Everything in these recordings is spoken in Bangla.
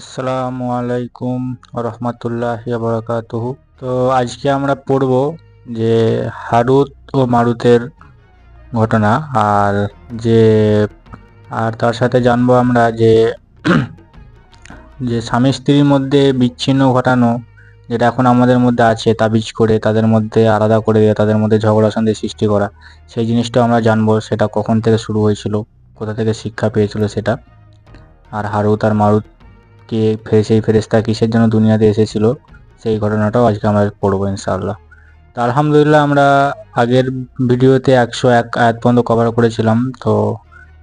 আসসালামু আলাইকুম রহমতুল্লাহ বরকাতুহু তো আজকে আমরা পড়ব যে হারুত ও মারুতের ঘটনা, আর যে, আর তার সাথে জানব আমরা যে যে স্বামী স্ত্রীর মধ্যে বিচ্ছিন্ন ঘটানো, যেটা এখন আমাদের মধ্যে আছে, তাবিজ করে, তাদের মধ্যে আলাদা করে দিয়ে, তাদের মধ্যে ঝগড়া শান্তি সৃষ্টি করা, সেই জিনিসটা আমরা জানব, সেটা কখন থেকে শুরু হয়েছিল, কোথা থেকে শিক্ষা পেয়েছিল সেটা। আর হারুত আর মারুত কে ফের সেই ফেরেস্তা কিসের জন্য দুনিয়াতে এসেছিল সেই ঘটনাটাও আজকে আমরা পড়বো ইনশাআল্লাহ তো আলহামদুলিল্লাহ আমরা আগের ভিডিওতে একশো এক আয়াত পর্যন্ত কভার করেছিলাম তো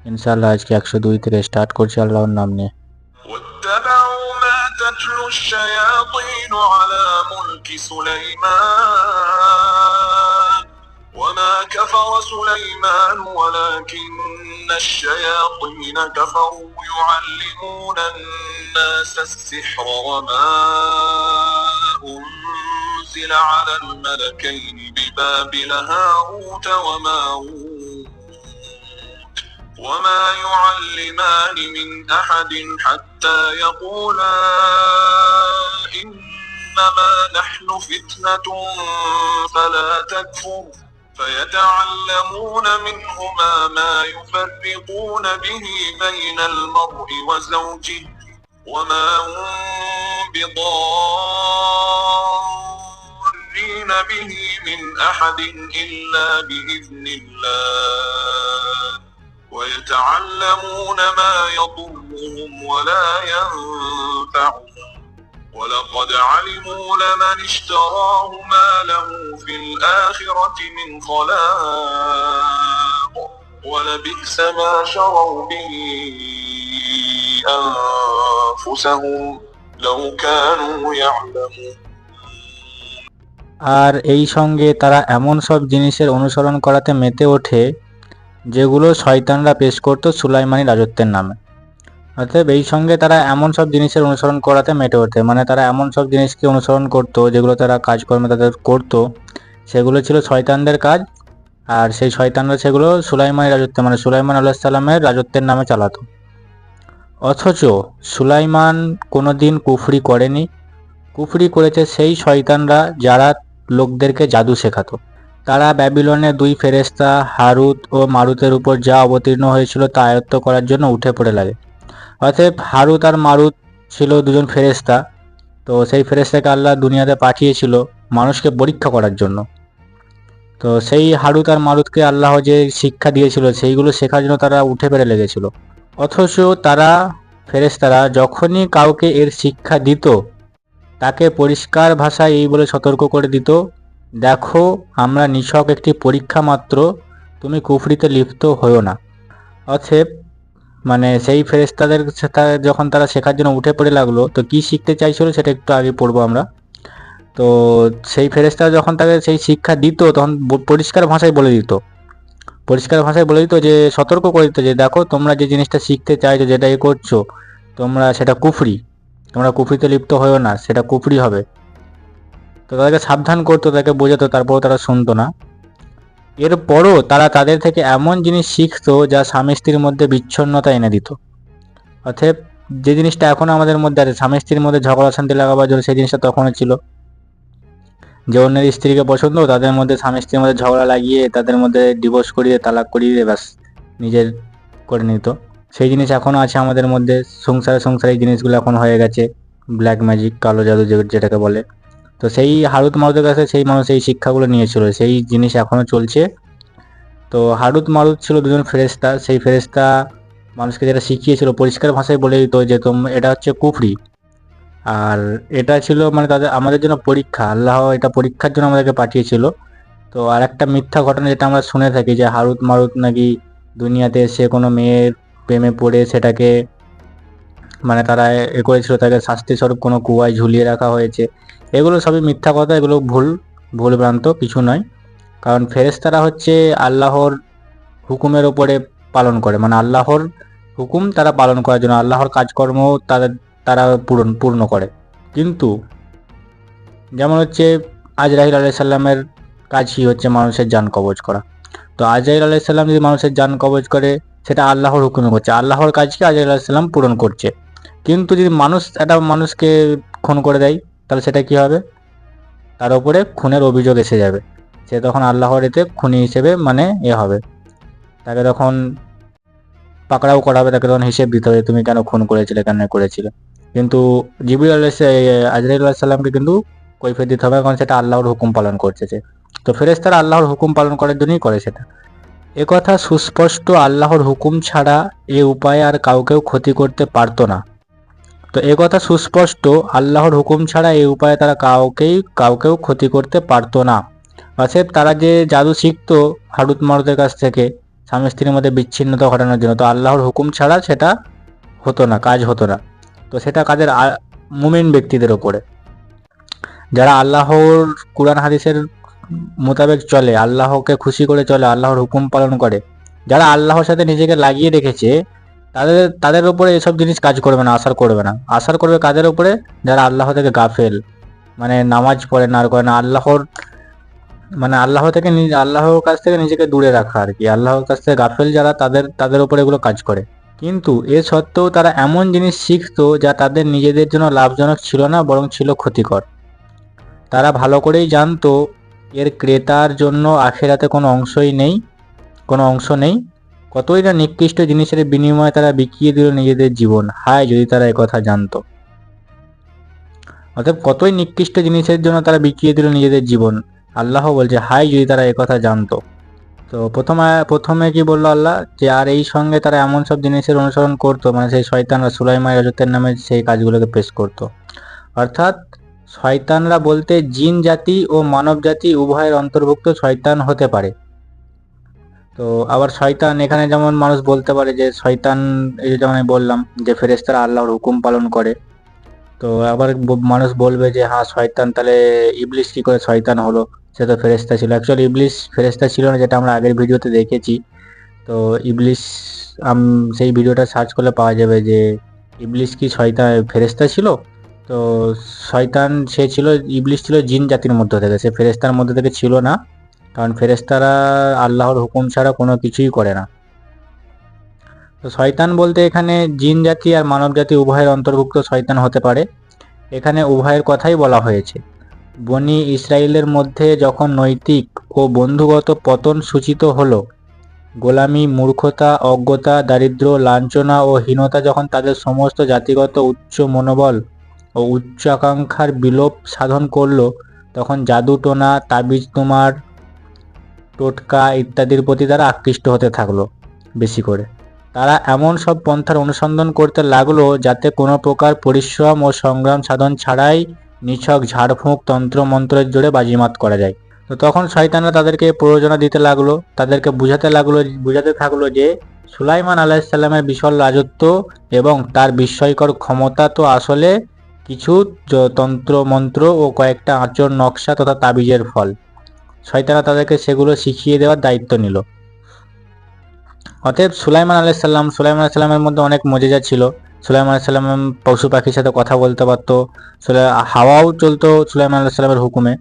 ইনশাআল্লাহ আজকে একশো দুই থেকে স্টার্ট করছি আল্লাহর নাম নিয়ে واتبعوا ما تتلو الشياطين على ملك سليمان وما كفر سليمان ولكن الشياطين كفروا يعلمون الناس السحر وما أنزل على الملكين ببابل هاروت وماروت وما يعلمان من أحد حتى يقولا إنما نحن فتنة فلا تكفر فيتعلمون منهما ما يفرقون به بين المرء وزوجه وما هم بضارين به من أحد إلا بإذن الله. ويتعلمون ما يضرهم ولا ينفعهم. ولقد علموا لمن اشتراه ما له في الآخرة من خلاق ولبئس ما شروا به أنفسهم لو كانوا يعلمون আর এই সঙ্গে তারা এমন সব জিনিসের অনুসরণ করাতে মেতে ওঠে যেগুলো শয়তানরা পেশ করত সুলাইমানি রাজত্বের নামে অতএব এই সঙ্গে তারা এমন সব জিনিসের অনুসরণ করাতে মেটে ওঠে। মানে তারা এমন সব জিনিসকে অনুসরণ করত, যেগুলো তারা কাজকর্মে তাদের করত। সেগুলো ছিল শয়তানদের কাজ, আর সেই শয়তানরা সেগুলো সুলাইমানি রাজত্বে মানে সুলাইমান আল্লাহ সাল্লামের রাজত্বের নামে চালাতো। অথচ সুলাইমান কোনোদিন কুফরি করেনি। কুফরি করেছে সেই শয়তানরা যারা লোকদেরকে জাদু শেখাতো। তারা ব্যাবিলনে দুই ফেরেস্তা হারুত ও মারুতের উপর যা অবতীর্ণ হয়েছিল তা আয়ত্ত করার জন্য উঠে পড়ে লাগে। অতএব হারুত আর মারুত ছিল দুজন ফেরেস্তা তো সেই ফেরেস্তাকে আল্লাহ দুনিয়াতে পাঠিয়েছিল মানুষকে পরীক্ষা করার জন্য। তো সেই হারুত আর মারুতকে আল্লাহ যে শিক্ষা দিয়েছিল, সেইগুলো শেখার জন্য তারা উঠে পেরে লেগেছিল। অথচ তারা ফেরেস্তারা যখনই কাউকে এর শিক্ষা দিত, তাকে পরিষ্কার ভাষায় এই বলে সতর্ক করে দিত, দেখো, আমরা নিছক একটি পরীক্ষা মাত্র, তুমি কুফরিতে লিপ্ত হয়েও না। অতএব মানে সেই ফেরেস্তাদের যখন তারা শেখার জন্য উঠে পড়ে লাগল, তো কি শিখতে চাইছিল সেটা একটু আগে পড়ব আমরা। তো সেই ফেরেস্তারা যখন তাকে সেই শিক্ষা দিত, তখন পরিষ্কার ভাষায় বলে দিত। পরিষ্কার ভাষায় বলে দিত যে, সতর্ক করে দিত যে, দেখো তোমরা যে জিনিসটা শিখতে চাইছো, যেটা এ করছ, তোমরা সেটা কুফরি। তোমরা কুফরিতে লিপ্ত হয়েও না, সেটা কুফরি হবে। তো তাদেরকে সাবধান করতো, তাদেরকে বোঝাতো, তারপরও তারা শুনতো না। এরপরও তারা তাদের থেকে এমন জিনিস শিখত যা স্বামী স্ত্রীর মধ্যে বিচ্ছন্নতা এনে দিত। অতএব যে জিনিসটা এখন আমাদের মধ্যে আছে, স্বামী স্ত্রীর মধ্যে ঝগড়া শান্তি লাগাবার জন্য সেই জিনিসটা তখনও ছিল। যে অন্যের স্ত্রীকে পছন্দ, তাদের মধ্যে স্বামী স্ত্রীর মধ্যে ঝগড়া লাগিয়ে তাদের মধ্যে ডিভোর্স করিয়ে, তালাক করিয়ে ব্যাস নিজের করে নিত। সেই জিনিস এখনও আছে আমাদের মধ্যে। সংসারে সংসারে এই জিনিসগুলো এখন হয়ে গেছে। ব্ল্যাক ম্যাজিক কালো জাদু যেটাকে বলে। তো সেই হারুত মারুতের কাছে সেই মানুষ এই শিক্ষাগুলো নিয়েছিল, সেই জিনিস এখনও চলছে। তো হারুত মারুত ছিল দুজন ফেরেস্তা সেই ফেরেস্তা মানুষকে যেটা শিখিয়েছিল, পরিষ্কার ভাষায় বলে দিত যে তোম, এটা হচ্ছে কুফরি। আর এটা ছিল মানে তাদের, আমাদের জন্য পরীক্ষা, আল্লাহ এটা পরীক্ষার জন্য আমাদেরকে পাঠিয়েছিল। তো আর একটা মিথ্যা ঘটনা যেটা আমরা শুনে থাকি যে হারুত মারুত নাকি দুনিয়াতে এসে কোনো মেয়ের প্রেমে পড়ে, সেটাকে মানে তারা এ করেছিল, তাকে শাস্তি স্বরূপ কোনো কুয়ায় ঝুলিয়ে রাখা হয়েছে। এগুলো সবই মিথ্যা কথা, এগুলো ভুল ভুল ভ্রান্ত, কিছু নয়। কারণ ফেরেশতারা হচ্ছে আল্লাহর হুকুমের ওপরে পালন করে। মানে আল্লাহর হুকুম তারা পালন করার জন্য, আল্লাহর কাজকর্ম তাদের, তারা পূরণ, পূর্ণ করে। কিন্তু যেমন হচ্ছে আজরাহিল আলাই সাল্লামের কাজ কি হচ্ছে মানুষের যান কবজ করা। তো আজরাইল আলাইসাল্লাম যদি মানুষের যান কবজ করে, সেটা আল্লাহর হুকুমে করছে। আল্লাহর কাজকে আজরাইল আলাইসাল্লাম পূরণ করছে। কিন্তু যদি মানুষ, একটা মানুষকে খুন করে দেয় তাহলে সেটা কি হবে? তার উপরে খুনের অভিযোগ এসে যাবে। সে তখন আল্লাহর এতে খুনি হিসেবে মানে এ হবে। তাকে তখন পাকড়াও করা হবে, তাকে তখন হিসেব দিতে হবে তুমি কেন খুন করেছিলে, কেন করেছিলে? কিন্তু জিবুল আল্লাহ আজরাইল সাল্লামকে কিন্তু কৈফিয়ত দিতে হবে, কারণ সেটা আল্লাহর হুকুম পালন করছে সে। তো ফেরেস্তারা আল্লাহর হুকুম পালন করার জন্যই করে সেটা। একথা সুস্পষ্ট আল্লাহর হুকুম ছাড়া এ উপায়ে আর কাউকেও ক্ষতি করতে পারতো না। তো এ কথা সুস্পষ্ট, আল্লাহর হুকুম ছাড়া এই উপায়ে তারা কাউকেই, কাউকেও ক্ষতি করতে পারতো না। অতএব তারা যে জাদু শিখতো হারুত মারুতের কাছ থেকে, স্বামী স্ত্রীর মধ্যে বিচ্ছিন্নতা ঘটানোর জন্য, তো আল্লাহর হুকুম ছাড়া সেটা হতো না, কাজ হতো না। তো সেটা কাজের মুমিন ব্যক্তিদের ওপরে। যারা আল্লাহর কোরআন হাদিসের মোতাবেক চলে, আল্লাহকে খুশি করে চলে, আল্লাহর হুকুম পালন করে, যারা আল্লাহর সাথে নিজেকে লাগিয়ে রেখেছে তাদের তাদের উপরে এসব জিনিস কাজ করবে না, আসার করবে না। আসার করবে কাদের উপরে? যারা আল্লাহ থেকে গাফেল। মানে নামাজ পড়ে না আর করে না, আল্লাহর মানে আল্লাহ থেকে আল্লাহর কাছ থেকে নিজেকে দূরে রাখা আর কি। আল্লাহর কাছ থেকে গাফেল যারা, তাদের তাদের উপরে এগুলো কাজ করে। কিন্তু এ সত্ত্বেও তারা এমন জিনিস শিখতো যা তাদের নিজেদের জন্য লাভজনক ছিল না, বরং ছিল ক্ষতিকর। তারা ভালো করেই জানতো, এর ক্রেতার জন্য আখেরাতে কোনো অংশই নেই, কোনো অংশ নেই। কতই না নিকৃষ্ট জিনিসের বিনিময়ে তারা বিকিয়ে দিল নিজেদের জীবন। হায়, যদি তারা কথা জানতো। অতএব কতই নিকৃষ্ট জিনিসের জন্য তারা বিকিয়ে দিল নিজেদের জীবন। আল্লাহ বলছে, হায়, যদি তারা কথা জানতো। তো প্রথমে প্রথমে কি বলল আল্লাহ? যে আর এই সঙ্গে তারা এমন সব জিনিসের অনুসরণ করতো মানে সেই শয়তানরা সুলাইমাই রাজত্বের নামে সেই কাজগুলোকে পেশ করতো। অর্থাৎ শয়তানরা বলতে জিন জাতি ও মানব জাতি উভয়ের অন্তর্ভুক্ত শয়তান হতে পারে। তো আবার শয়তান, এখানে যেমন মানুষ বলতে পারে যে শয়তান, এই যে যেমন আমি বললাম যে ফেরেস্তারা আল্লাহর হুকুম পালন করে, তো আবার মানুষ বলবে যে হ্যাঁ শয়তান, তাহলে ইবলিশ কি করে শয়তান হলো? সে তো ফেরেস্তা ছিল। অ্যাকচুয়ালি ইবলিশ ফেরেস্তা ছিল না, যেটা আমরা আগের ভিডিওতে দেখেছি। তো ইবলিশ সেই ভিডিওটা সার্চ করলে পাওয়া যাবে যে ইবলিশ কি শয়তান ফেরেস্তা ছিল? তো শয়তান, সে ছিল ইবলিশ ছিল জিন জাতির মধ্যে থেকে, সে ফেরেস্তার মধ্যে থেকে ছিল না। কারণ ফেরেস্তারা আল্লাহর হুকুম ছাড়া কোনো কিছুই করে না। তো শয়তান বলতে এখানে জিন জাতি আর মানব জাতি উভয়ের অন্তর্ভুক্ত শয়তান হতে পারে। এখানে উভয়ের কথাই বলা হয়েছে। বনি ইসরায়েলের মধ্যে যখন নৈতিক ও বন্ধুগত পতন সূচিত হলো, গোলামি, মূর্খতা, অজ্ঞতা দারিদ্র্য লাঞ্ছনা ও হীনতা যখন তাদের সমস্ত জাতিগত উচ্চ মনোবল ও উচ্চাকাঙ্ক্ষার বিলোপ সাধন করল, তখন জাদুটোনা, তাবিজ তোমার টোটকা ইত্যাদির প্রতি তারা আকৃষ্ট হতে থাকল বেশি করে। তারা এমন সব পন্থার অনুসন্ধান করতে লাগল যাতে কোনো প্রকার পরিশ্রম ও সংগ্রাম সাধন ছাড়াই নিছক ঝাড়ফুঁক তন্ত্র মন্ত্রের জোরে বাজিমাত করা যায়। তো তখন শয়তানরা তাদেরকে প্রয়োজনা দিতে লাগল, তাদেরকে বুঝাতে লাগল, বুঝাতে থাকল যে সুলাইমান আলাইসাল্লামের বিশাল রাজত্ব এবং তার বিস্ময়কর ক্ষমতা তো আসলে কিছু তন্ত্র মন্ত্র ও কয়েকটা আচর নকশা তথা তাবিজের ফল। শয়তানরা তাদেরকে সেগুলো শিখিয়ে দেওয়ার দায়িত্ব নিল। অতএব সুলাইমান আলাইসাল্লাম সুলাইমান আলাইসাল্লামের মধ্যে অনেক মজেজা ছিল। সুলাইমান আলাইসাল্লাম পশু পাখির সাথে কথা বলতে পারতো। হাওয়াও চলতো সুলাইমান আলাইসাল্লামের হুকুমে।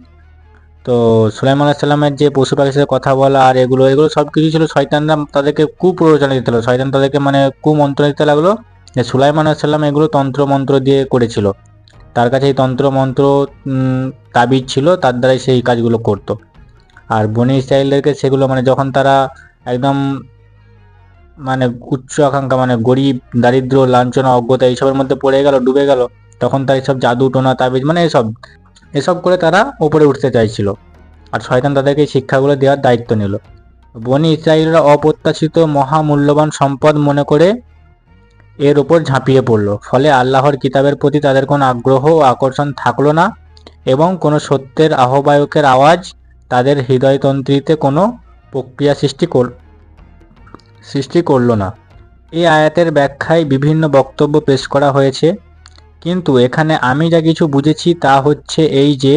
তো সুলাইমান আলাইসাল্লামের যে পশু পাখির সাথে কথা বলা আর এগুলো এগুলো সব কিছু ছিল শয়তানরা তাদেরকে কুপ্ররোচনা দিতে লাগল। শয়তান তাদেরকে মানে কুমন্ত্র দিতে লাগল যে সুলাইমান আলাইসাল্লাম এগুলো তন্ত্র মন্ত্র দিয়ে করেছিল। তার কাছে এই তন্ত্র মন্ত্র তাবিজ ছিল, তার দ্বারাই সেই কাজগুলো করতো। আর বনি ইসরায়েলদেরকে সেগুলো মানে যখন তারা একদম মানে উচ্চ আকাঙ্ক্ষা মানে গরিব, দারিদ্র, লাঞ্ছনা, অজ্ঞতা এইসবের মধ্যে পড়ে গেল, ডুবে গেল, তখন তার এইসব জাদু, টোনা, তাবিজ মানে এসব এসব করে তারা উপরে উঠতে চাইছিল। আর শয়তান তাদেরকে শিক্ষাগুলো দেওয়ার দায়িত্ব নিল। বনি ইসরায়েলরা অপ্রত্যাশিত মহামূল্যবান সম্পদ মনে করে এর উপর ঝাঁপিয়ে পড়ল। ফলে আল্লাহর কিতাবের প্রতি তাদের কোনো আগ্রহ ও আকর্ষণ থাকল না এবং কোনো সত্যের আহ্বায়কের আওয়াজ তাদের হৃদয়তন্ত্রীতে কোনো প্রক্রিয়া সৃষ্টি কর, সৃষ্টি করল না। এই আয়াতের ব্যাখ্যায় বিভিন্ন বক্তব্য পেশ করা হয়েছে, কিন্তু এখানে আমি যা কিছু বুঝেছি তা হচ্ছে এই যে,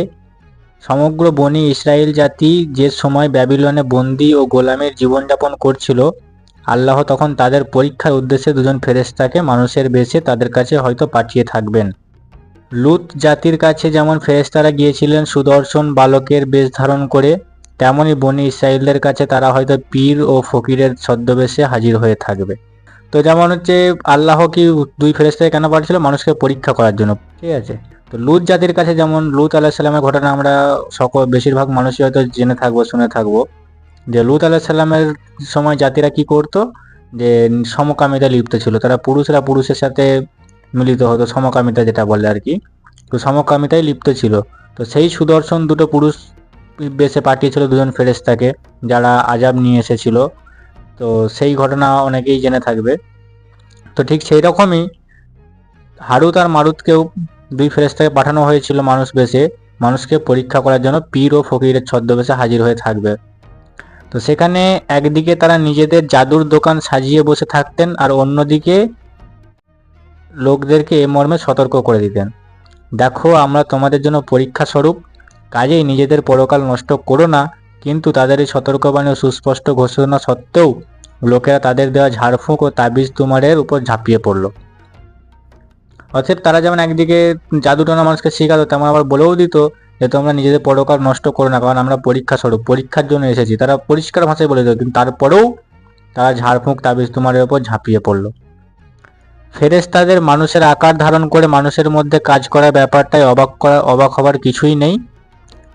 সমগ্র বনি ইসরায়েল জাতি যে সময় ব্যাবিলনে বন্দি ও গোলামের জীবনযাপন করছিল, আল্লাহ তখন তাদের পরীক্ষার উদ্দেশ্যে দুজন ফেরেশতাকে মানুষের বেশে তাদের কাছে হয়তো পাঠিয়ে থাকবেন। লুত জাতির কাছে যেমন ফেরেশতারা গিয়েছিলেন সুদর্শন বালকের বেশ ধারণ করে তেমনই বনি ইসরায়েলদের কাছে তারা হয়তো পীর ও ফকিরের ছদ্মবেশে হাজির হয়ে থাকবে। তো যেমন হচ্ছে, আল্লাহ কি দুই ফেরেস্তাকে কেন পাঠিয়েছিল? মানুষকে পরীক্ষা করার জন্য। ঠিক আছে? তো লুত জাতির কাছে যেমন লুত আলাহিসাল্লামের ঘটনা আমরা সকল, বেশিরভাগ মানুষই হয়তো জেনে থাকব, শুনে থাকব, যে লুত আলাহিসাল্লামের সময় জাতিরা কি করতো? যে সমকামিতা লিপ্ত ছিল। তারা পুরুষরা পুরুষের সাথে মিলিত হতো সমকামিতা যেটা বলে আর কি। তো সমকামিতায় লিপ্ত ছিল। তো সেই সুদর্শন দুটো পুরুষ বেশে পাঠিয়েছিল দুজন ফেরেস্তাকে যারা আজাব নিয়ে এসেছিল। তো সেই ঘটনা অনেকেই জেনে থাকবে। তো ঠিক সেই রকমই হারুত আর মারুতকেও দুই ফেরেস্তাকে পাঠানো হয়েছিল মানুষ বেশে। মানুষকে পরীক্ষা করার জন্য পীর ও ফকিরের ছদ্মবেশে হাজির হয়ে থাকবে। তো সেখানে একদিকে তারা নিজেদের জাদুর দোকান সাজিয়ে বসে থাকতেন আর অন্যদিকে লোকদেরকে এ মর্মে সতর্ক করে দিতেন। দেখো, আমরা তোমাদের জন্য পরীক্ষা স্বরূপ। কাজেই নিজেদের পরকাল নষ্ট করো না, কিন্তু তাদের এই সতর্কবাণী ও সুস্পষ্ট ঘোষণা সত্ত্বেও লোকেরা তাদের দেওয়া ঝাড়ফুঁক ও তাবিজ তুমারের উপর ঝাঁপিয়ে পড়ল। অতএব তারা যেমন একদিকে জাদুটনা মানুষকে শেখাতো তেমন আবার বলেও দিত যে, তোমরা নিজেদের পরকাল নষ্ট করো না, কারণ আমরা পরীক্ষা স্বরূপ, পরীক্ষার জন্য এসেছি। তারা পরিষ্কার ভাষায় বলে দিত, কিন্তু তারপরেও তারা ঝাড়ফুঁক, তাবিজ তুমারের উপর ঝাঁপিয়ে পড়ল। ফেরেশতাদের মানুষের আকার ধারণ করে মানুষের মধ্যে কাজ করার ব্যাপারটাই অবাক করা, অবাক হবার কিছুই নেই।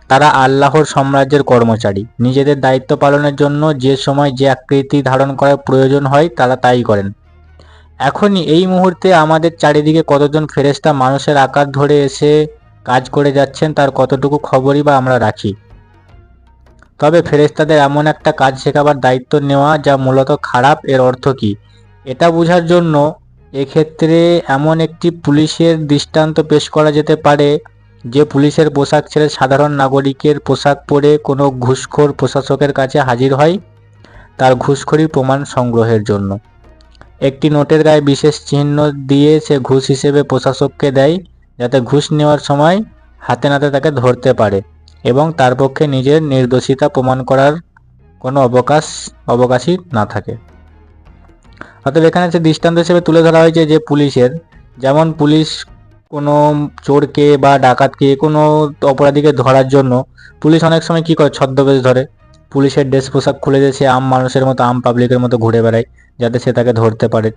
তারা আল্লাহর সাম্রাজ্যের কর্মচারী। নিজেদের দায়িত্ব পালনের জন্য যে সময় যে আকৃতি ধারণ করার প্রয়োজন হয়, তারা তাই করেন। এখনই এই মুহূর্তে আমাদের চারিদিকে কতজন ফেরেশতা মানুষের আকার ধরে এসে কাজ করে যাচ্ছেন, তার কতটুকু খবরই বা আমরা রাখি। তবে ফেরেশতাদের এমন একটা কাজ শেখাবার দায়িত্ব নেওয়া যা মূলত খারাপ, এর অর্থ কী? এটা বোঝার জন্য এক্ষেত্রে এমন একটি পুলিশের দৃষ্টান্ত পেশ করা যেতে পারে, যে পুলিশের পোশাক ছেড়ে সাধারণ নাগরিকের পোশাক পরে কোনো ঘুষখোর প্রশাসকের কাছে হাজির হয়, তার ঘুষখোরি প্রমাণ সংগ্রহের জন্য। একটি নোটের গায়ে বিশেষ চিহ্ন দিয়ে সে ঘুষ হিসেবে প্রশাসককে দেয়, যাতে ঘুষ নেওয়ার সময় হাতে নাতে তাকে ধরতে পারে এবং তার পক্ষে নিজের নির্দোষিতা প্রমাণ করার কোনো অবকাশ, অবকাশই না থাকে। অতএব এখানে সে দৃষ্টান্ত হিসেবে তুলে ধরা হয়েছে যে পুলিশের, যেমন পুলিশ কোনো চোরকে বা ডাকাতকে কোনো অপরাধীকে ধরার জন্য পুলিশ অনেক সময় কি করে, ছদ্মবেশ ধরে। পুলিশের ড্রেস পোশাক খুলে দিয়ে সে আম মানুষের মতো, আম পাবলিকের মতো ঘুরে বেড়ায়, যাতে সে তাকে ধরতে পারে।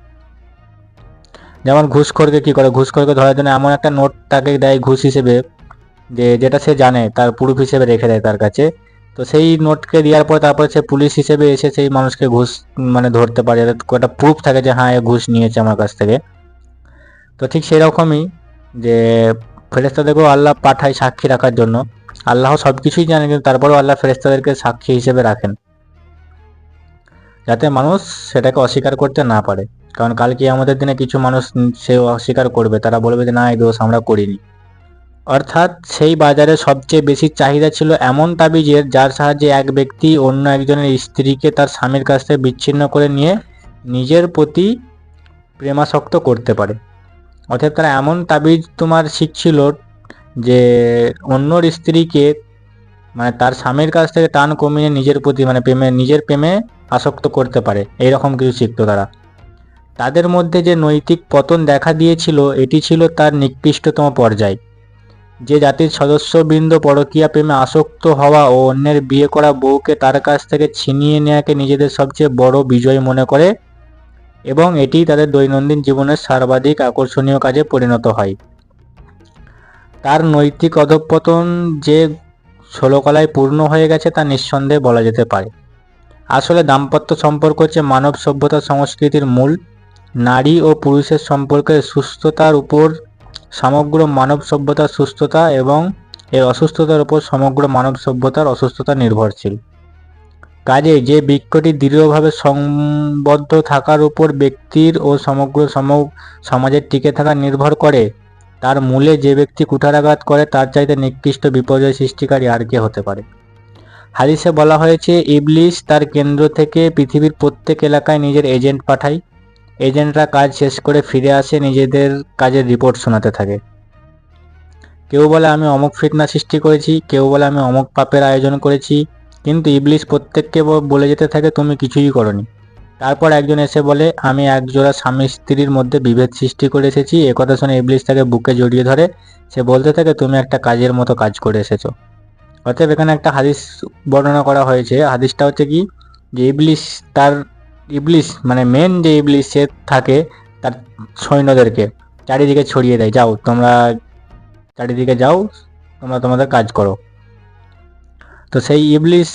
যেমন ঘুষখোরকে কি করে, ঘুষখোরকে ধরার জন্য এমন একটা নোট তাকে দেয় ঘুষ হিসেবে, যে যেটা সে জানে, তার প্রুফ হিসেবে রেখে দেয় তার কাছে। তো সেই নোটকে দেওয়ার পর তারপরে সে পুলিশ হিসেবে এসে সেই মানুষকে ঘুষ মানে ধরতে পারে। যাতে একটা প্রুফ থাকে যে হ্যাঁ এ ঘুষ নিয়েছে আমার কাছ থেকে। তো ঠিক সেই রকমই যে ফেরেস্তাদেরকেও আল্লাহ পাঠায় সাক্ষী রাখার জন্য। আল্লাহ সব কিছুই জানেন, কিন্তু তারপরেও আল্লাহ ফেরেস্তাদেরকে সাক্ষী হিসেবে রাখেন। যাতে মানুষ সেটাকে অস্বীকার করতে না পারে। কারণ কালকে আমাদের দিনে কিছু মানুষ সে অস্বীকার করবে। তারা বলবে যে, না এই দোষ আমরা করিনি। অর্থাৎ সেই বাজারে সবচেয়ে বেশি চাহিদা ছিল এমন তাবিজের যার সাহায্যে এক ব্যক্তি অন্য একজনের স্ত্রীকে তার স্বামীর কাছ থেকে বিচ্ছিন্ন করে নিয়ে নিজের প্রতি প্রেমাসক্ত করতে পারে। অর্থাৎ তারা এমন তাবিজ তোমার শিখছিল যে অন্যর স্ত্রীকে মানে তার স্বামীর কাছ থেকে টান কমিয়ে নিজের প্রতি মানে প্রেমে, নিজের প্রেমে আসক্ত করতে পারে। এইরকম কিছু শিখতো তারা। তাদের মধ্যে যে নৈতিক পতন দেখা দিয়েছিল, এটি ছিল তার নিকৃষ্টতম পর্যায়। যে জাতির সদস্যবৃন্দ পরকীয়া প্রেমে আসক্ত হওয়া ও অন্যের বিয়ে করা বউকে তার কাছ থেকে ছিনিয়ে নেওয়াকে নিজেদের সবচেয়ে বড় বিজয় মনে করে এবং এটি তাদের দৈনন্দিন জীবনের সর্বাধিক আকর্ষণীয় কাজে পরিণত হয়। তার নৈতিক অধঃপতন যে ষোলকলায় পূর্ণ হয়ে গেছে তা নিঃসন্দেহে বলা যেতে পারে। আসলে দাম্পত্য সম্পর্ক হচ্ছে মানব সভ্যতা সংস্কৃতির মূল। নারী ও পুরুষের সম্পর্কের সুস্থতার উপর সমগ্র মানব সভ্যতার সুস্থতা এবং এর অসুস্থতার উপর সমগ্র মানব সভ্যতার অসুস্থতা নির্ভরশীল। কাজে যে বৃক্ষটি দৃঢ়ভাবে সংবদ্ধ থাকার উপর ব্যক্তির ও সমগ্র সম সমাজের টিকে থাকা নির্ভর করে, তার মূলে যে ব্যক্তি কুঠারাঘাত করে তার চাইতে নিকৃষ্ট বিপর্যয় সৃষ্টিকারী আর কে হতে পারে? হাদিসে বলা হয়েছে, ইবলিশ তার কেন্দ্র থেকে পৃথিবীর প্রত্যেক এলাকায় নিজের এজেন্ট পাঠায় এজেন্টরা কাজ শেষ করে ফিরে আসে, নিজেদের কাজের রিপোর্ট শোনাতে থাকে। কেউ বলে, আমি অমুক ফিটনা সৃষ্টি করেছি। কেউ বলে, আমি অমুক পাপের আয়োজন করেছি। কিন্তু ইবলিশ প্রত্যেককে বলে যেতে থাকে, তুমি কিছুই করনি। তারপর একজন এসে বলে, আমি একজোড়া স্বামী স্ত্রীর মধ্যে বিভেদ সৃষ্টি করে এসেছি। একথা শুনে ইবলিশ তাকে বুকে জড়িয়ে ধরে। সে বলতে থাকে, তুমি একটা কাজের মতো কাজ করে এসেছ। অতএব এখানে একটা হাদিস বর্ণনা করা হয়েছে। হাদিসটা হচ্ছে কি? যে ইবলিশ তার ইবলিশ মানে মেন যে ইবলিশ সে থাকে, তার সৈন্যদেরকে চারিদিকে ছড়িয়ে দেয়। যাও, তোমরা চারিদিকে যাও, তোমরা তোমাদের কাজ করো। তো সেই ইবলিশ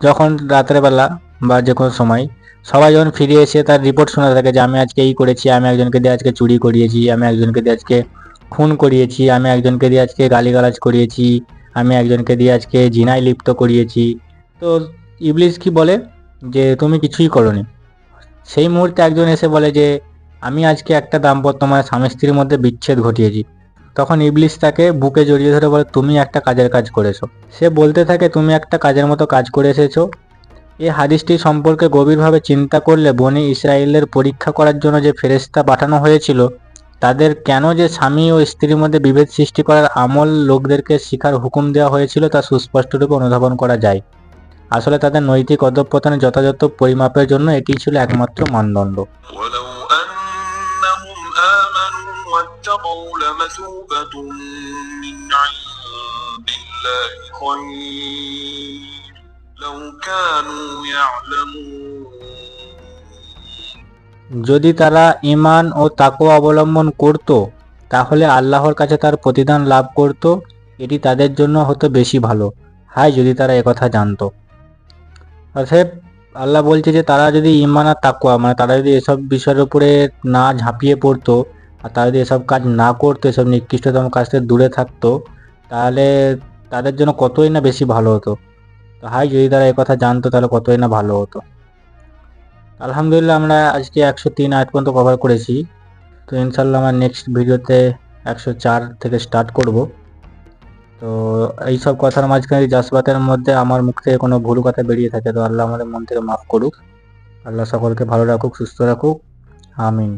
যখন রাতের বেলা বা যে কোনো সময় সবাই যখন ফিরে এসে তার রিপোর্ট শোনা থাকে যে, আমি আজকে এই করেছি, আমি একজনকে দিয়ে আজকে চুরি করিয়েছি, আমি একজনকে দিয়ে আজকে খুন করিয়েছি, আমি একজনকে দিয়ে আজকে গালিগালাজ করিয়েছি, আমি একজনকে দিয়ে আজকে জিনায় লিপ্ত করিয়েছি। তো ইবলিশ কি বলে? যে তুমি কিছুই করনি। সেই মুহূর্তে একজন এসে বলে যে, আমি আজকে একটা দাম্পত্য মানে স্বামী স্ত্রীর মধ্যে বিচ্ছেদ ঘটিয়েছি। তখন ইবলিশ তাকে বুকে জড়িয়ে ধরে বলে, তুমি একটা কাজের কাজ করেছ। সে বলতে থাকে, তুমি একটা কাজের মতো কাজ করে এসেছ। এই হাদিসটি সম্পর্কে গভীরভাবে চিন্তা করলে বনি ইসরায়েলের পরীক্ষা করার জন্য যে ফেরেশতা পাঠানো হয়েছিল, তাদের কেন যে স্বামী ও স্ত্রীর মধ্যে বিভেদ সৃষ্টি করার আমল লোকদেরকে শিখার হুকুম দেওয়া হয়েছিল তা সুস্পষ্টরূপে অনুধাবন করা যায়। আসলে তাদের নৈতিক অধঃপতনের যথাযথ পরিমাপের জন্য এটি ছিল একমাত্র মানদণ্ড। যদি তারা ইমান ও তাকো অবলম্বন করত তাহলে আল্লাহর কাছে তার প্রতিদান লাভ করত এটি তাদের জন্য হতো বেশি ভালো। হায় যদি তারা একথা জানতো। অতএব আল্লাহ বলছে যে তারা যদি ঈমান আর তাকওয়া মানে তারা যদি এসব বিষয়ের উপরে না ঝাঁপিয়ে পড়তো আর তারা যদি এসব কাজ না করতো, এসব নিকৃষ্টতম কাজ থেকে দূরে থাকতো, তাহলে তাদের জন্য কতই না বেশি ভালো হতো? তো হাই, যদি তারা কথা জানতো, তাহলে কতই না ভালো হতো? আলহামদুলিল্লাহ, আমরা আজকে একশো তিন আয়াত পর্যন্ত কভার করেছি। তো ইনশাল্লাহ আমার নেক্সট ভিডিওতে একশো চার থেকে স্টার্ট করব। তো এইসব কথার মাঝখানে জাসবাতের মধ্যে আমার মুখ থেকে কোনো ভুল কথা বেরিয়ে থাকে, তো আল্লাহ আমাদের মন থেকে মাফ করুক। আল্লাহ সকলকে ভালো রাখুক, সুস্থ রাখুক। আমিন।